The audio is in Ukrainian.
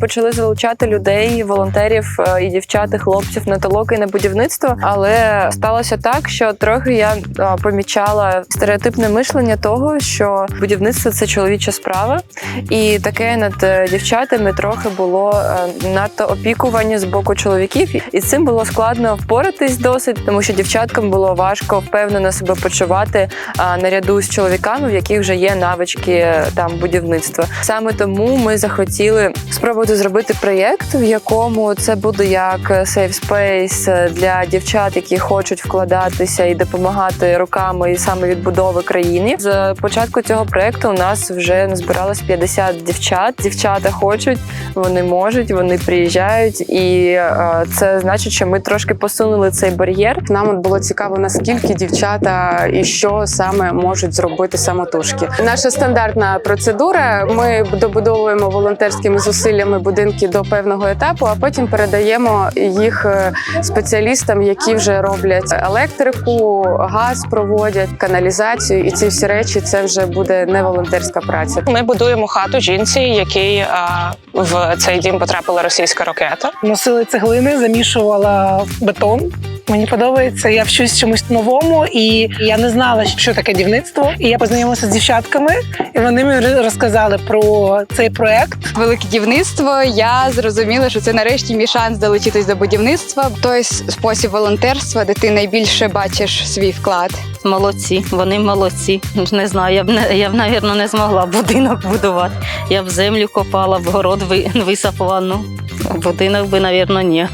Почали залучати людей, волонтерів е, і дівчат, і хлопців на толоки і на будівництво. Але сталося так, що трохи я е, помічала стереотипне мишлення того, що будівництво це чоловіча справа, і таке над е, дівчатами трохи було надто опікування з боку чоловіків, і з цим було складно впоратись досить, тому що дівчаткам було важко впевнено себе почувати наряду з чоловіками, в яких вже є навички там будівництва. Саме тому ми захотіли спробувати зробити проєкт, в якому це буде як safe space для дівчат, які хочуть вкладатися і допомагати руками і саме відбудови країни. З початку цього проєкту у нас вже назбиралось 50 дівчат. Дівчата хочуть, вони можуть, вони приїжджають, і е, це значить, що ми трошки посунули цей бар'єр. Нам от було цікаво, наскільки дівчата і що саме можуть зробити самотужки. Наша стандартна процедура: ми добудовуємо волонтерськими зусиллями будинки до певного етапу, а потім передаємо їх е, спеціалістам, які вже роблять електрику, газ проводять, каналізацію, і ці всі речі це вже буде не волонтерська праця. Ми будуємо хату жінці, якій а, в цей дім потрапила російська ракета. носили цеглини, замішувала бетон. Мені подобається, я вчусь чомусь новому, і я не знала, що таке дівництво. І я познайомилася з дівчатками, і вони мені розказали про цей проект. велике дівництво, я зрозуміла, що це нарешті мій шанс долучитись до будівництва. Той спосіб волонтерства, де ти найбільше бачиш свій вклад. Молодці, вони молодці. Не знаю, я б не я б, навірно, не змогла будинок будувати. Я б землю копала, в город ви- висапала. Ну, будинок би, навірно, ні.